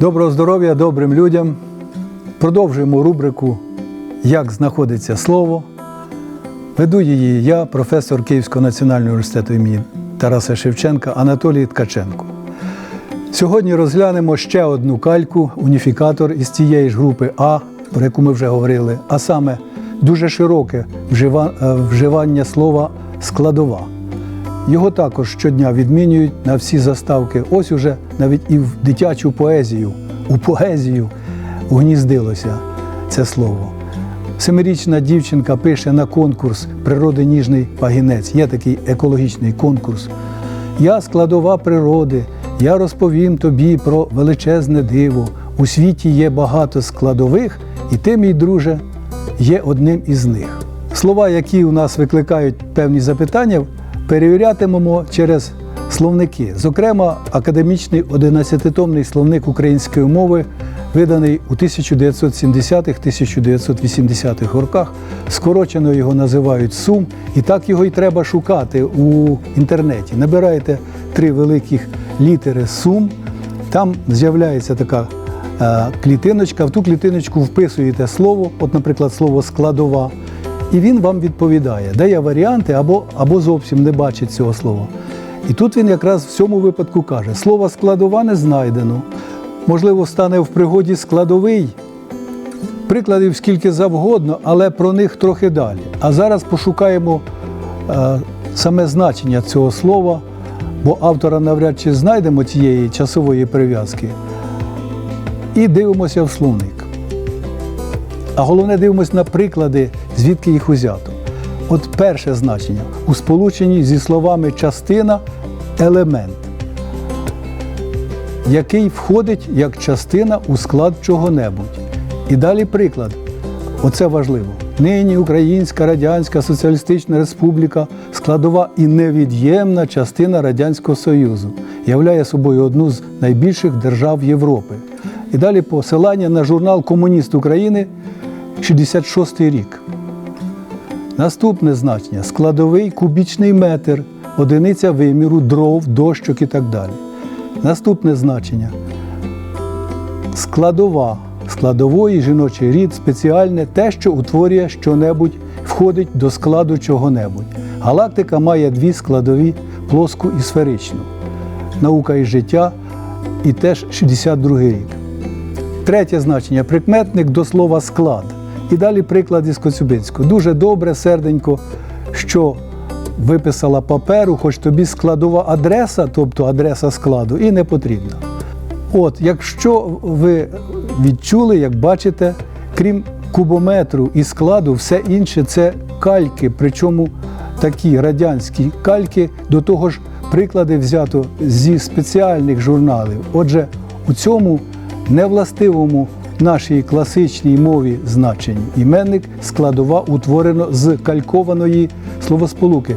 Доброго здоров'я добрим людям. Продовжуємо рубрику Як знаходиться слово. Веду її я, професор Київського національного університету імені Тараса Шевченка Анатолій Ткаченко. Сьогодні розглянемо ще одну кальку, уніфікатор із тієї ж групи А, про яку ми вже говорили, а саме дуже широке е, вживання слова складова. Його також щодня відмінюють на всі заставки. Ось уже навіть і в дитячу поезію, у поезію гніздилося це слово. Семирічна дівчинка пише на конкурс Природи ніжний пагінець. Є такий екологічний конкурс. Я складова природи, я розповім тобі про величезне диво. У світі є багато складових, і ти, мій друже, є одним із них. Слова, які у нас викликають певні запитання, перевірятимемо через словники. Зокрема, академічний 11-томний словник української мови, виданий у 1970-1980-х роках. Скорочено його називають Сум, і так його і треба шукати у інтернеті. Набираєте три великих літери Сум, там з'являється така е, клітиночка, в ту клітиночку вписуєте слово, от, наприклад, слово складова, і він вам відповідає, дає варіанти або, або зовсім не бачить цього слова. І тут він якраз в цьому випадку каже: слово складова не знайдено. Можливо, стане в пригоді складовий. Прикладів скільки завгодно, але про них трохи далі. А зараз пошукаємо е, саме значення цього слова, бо автора навряд чи знайдемо цієї часової прив'язки. І дивимося в словник. А головне дивимося на приклади, звідки їх узято. От перше значення у сполученні зі словами частина елемент, який входить як частина у склад чого-небудь. І далі приклад. Оце важливо. Нині Українська Радянська Соціалістична Республіка складова і невід'ємна частина Радянського Союзу, являє собою одну з найбільших держав Європи. І далі посилання на журнал Комуніст України 66 рік. Наступне значення складовий кубічний метр, одиниця виміру, дров, дощок і так далі. Наступне значення складова, складової жіночий рід, спеціальне те, що утворює щонебудь, входить до складу чого-небудь. Галактика має дві складові плоску і сферичну. Наука і життя і теж 62 рік. Третє значення прикметник до слова склад. І далі приклад із Коцюбинського. Дуже добре, серденько, що виписала паперу, хоч тобі складова адреса, тобто адреса складу, і не потрібна. От, якщо ви відчули, як бачите, крім кубометру і складу, все інше це кальки, причому такі радянські кальки, до того ж приклади взято зі спеціальних журналів. Отже, у цьому невластивому нашій класичній мові значенні іменник складова утворено з калькованої словосполуки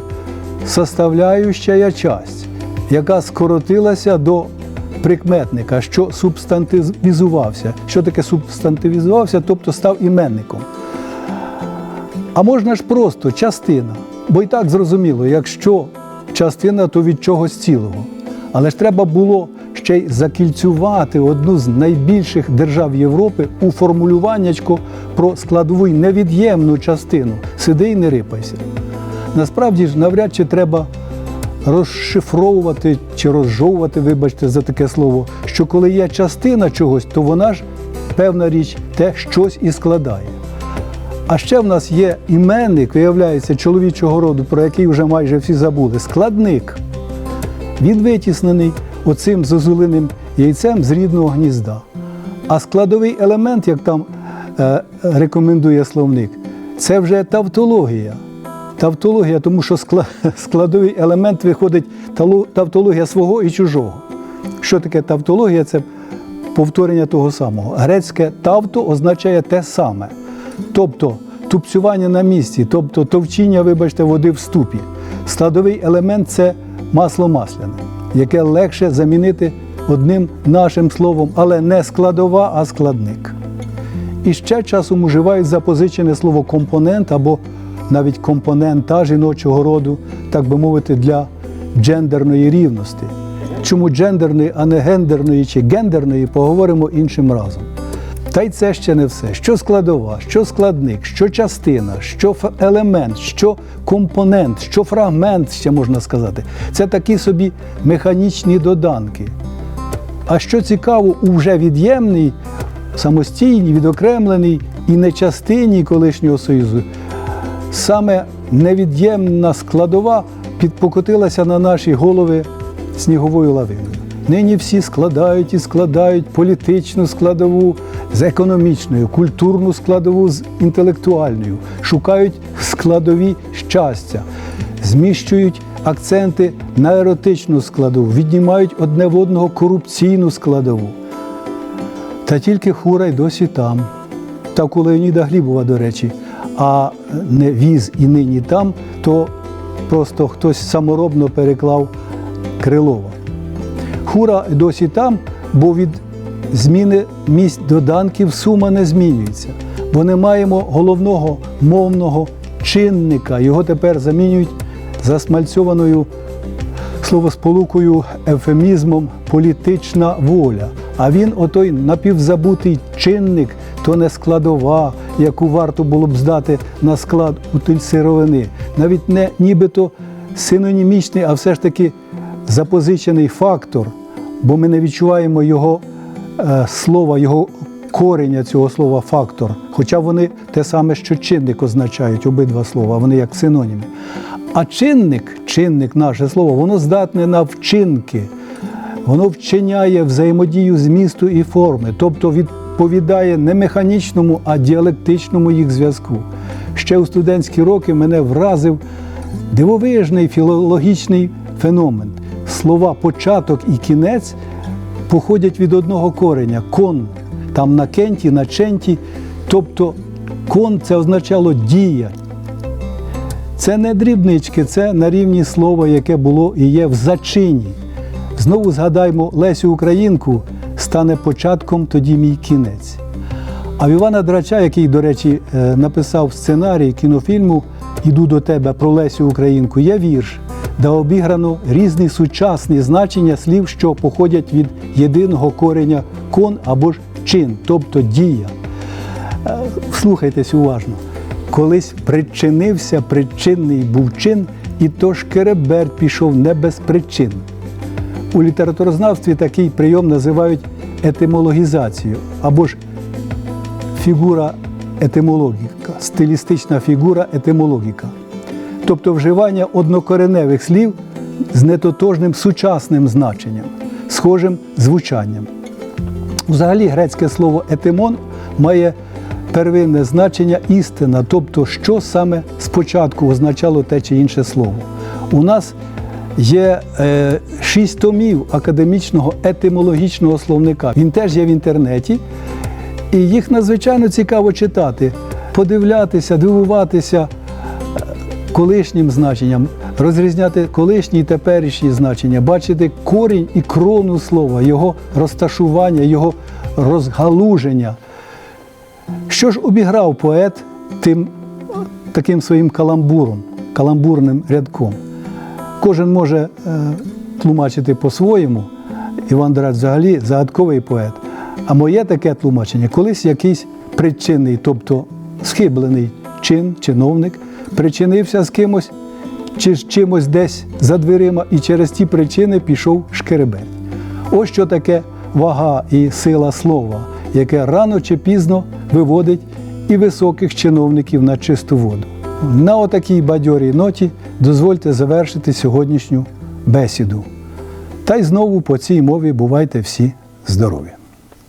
составляюча часть, яка скоротилася до прикметника, що субстантивізувався. Що таке субстантивізувався, тобто став іменником. А можна ж просто частина. Бо і так зрозуміло, якщо частина, то від чогось цілого. Але ж треба було ще й закільцювати одну з найбільших держав Європи у формулюваннячко про складову й невід'ємну частину. Сиди і не рипайся. Насправді ж навряд чи треба розшифровувати чи розжовувати, вибачте за таке слово, що коли є частина чогось, то вона ж певна річ те щось і складає. А ще в нас є іменник, виявляється, чоловічого роду, про який вже майже всі забули складник. Він витіснений оцим зозулиним яйцем з рідного гнізда. А складовий елемент, як там е, рекомендує словник, це вже тавтологія. Тавтологія, тому що скла- складовий елемент виходить тавтологія свого і чужого. Що таке тавтологія? Це повторення того самого. Грецьке тавто означає те саме. Тобто тупцювання на місці, тобто товчіння, вибачте, води в ступі. Складовий елемент це масло масляне, яке легше замінити одним нашим словом, але не складова, а складник. І ще часом уживають запозичене слово компонент або навіть компонента жіночого роду, так би мовити, для джендерної рівності. Чому джендерної, а не гендерної чи гендерної, поговоримо іншим разом. Та й це ще не все. Що складова, що складник, що частина, що елемент, що компонент, що фрагмент, ще можна сказати. Це такі собі механічні доданки. А що цікаво, у вже від'ємній, самостійній, відокремленій і не частині колишнього Союзу, саме невід'ємна складова підпокотилася на наші голови сніговою лавиною. Нині всі складають і складають політичну складову з економічною, культурну складову з інтелектуальною, шукають складові щастя, зміщують акценти на еротичну складову, віднімають одне в одного корупційну складову. Та тільки хура й досі там. Так у Леоніда Глібова, до речі, а не віз і нині там, то просто хтось саморобно переклав Крилова. Хура досі там, бо від зміни місць доданків сума не змінюється. Бо не маємо головного мовного чинника. Його тепер замінюють засмальцьованою словосполукою, ефемізмом політична воля. А він, отой напівзабутий чинник, то не складова, яку варто було б здати на склад у сировини. Навіть не нібито синонімічний, а все ж таки запозичений фактор, бо ми не відчуваємо його е, слова, його кореня цього слова фактор. Хоча вони те саме, що чинник означають, обидва слова, вони як синоніми. А чинник, чинник, наше слово, воно здатне на вчинки, воно вчиняє взаємодію змісту і форми, тобто відповідає не механічному, а діалектичному їх зв'язку. Ще у студентські роки мене вразив дивовижний філологічний феномен. Слова початок і кінець походять від одного кореня кон. Там на кенті, на ченті. Тобто кон це означало дія. Це не дрібнички, це на рівні слова, яке було і є в зачині. Знову згадаймо Лесю Українку, стане початком тоді мій кінець. А в Івана Драча, який, до речі, е, написав сценарій кінофільму Іду до тебе про Лесю Українку, є вірш, де обіграно різні сучасні значення слів, що походять від єдиного кореня кон або ж чин, тобто дія. Е, Слухайтесь уважно. Колись причинився, причинний був чин, і то шкеребер пішов не без причин. У літературознавстві такий прийом називають етимологізацією або ж фігура етимологіка, стилістична фігура етимологіка. Тобто вживання однокореневих слів з нетотожним сучасним значенням, схожим звучанням. Взагалі грецьке слово етимон має первинне значення істина, тобто, що саме спочатку означало те чи інше слово. У нас є е, шість томів академічного етимологічного словника. Він теж є в інтернеті, і їх надзвичайно цікаво читати, подивлятися, дивуватися колишнім значенням, розрізняти колишні і теперішні значення, бачити корінь і крону слова, його розташування, його розгалуження. Що ж обіграв поет тим таким своїм каламбуром, каламбурним рядком? Кожен може е, тлумачити по-своєму. Іван Драч взагалі загадковий поет. А моє таке тлумачення, колись якийсь причинний, тобто схиблений чин, чиновник, причинився з кимось чи з чимось десь за дверима, і через ті причини пішов шкереберть. Ось що таке вага і сила слова, яке рано чи пізно виводить і високих чиновників на чисту воду. На отакій бадьорій ноті дозвольте завершити сьогоднішню бесіду. Та й знову по цій мові бувайте всі здорові!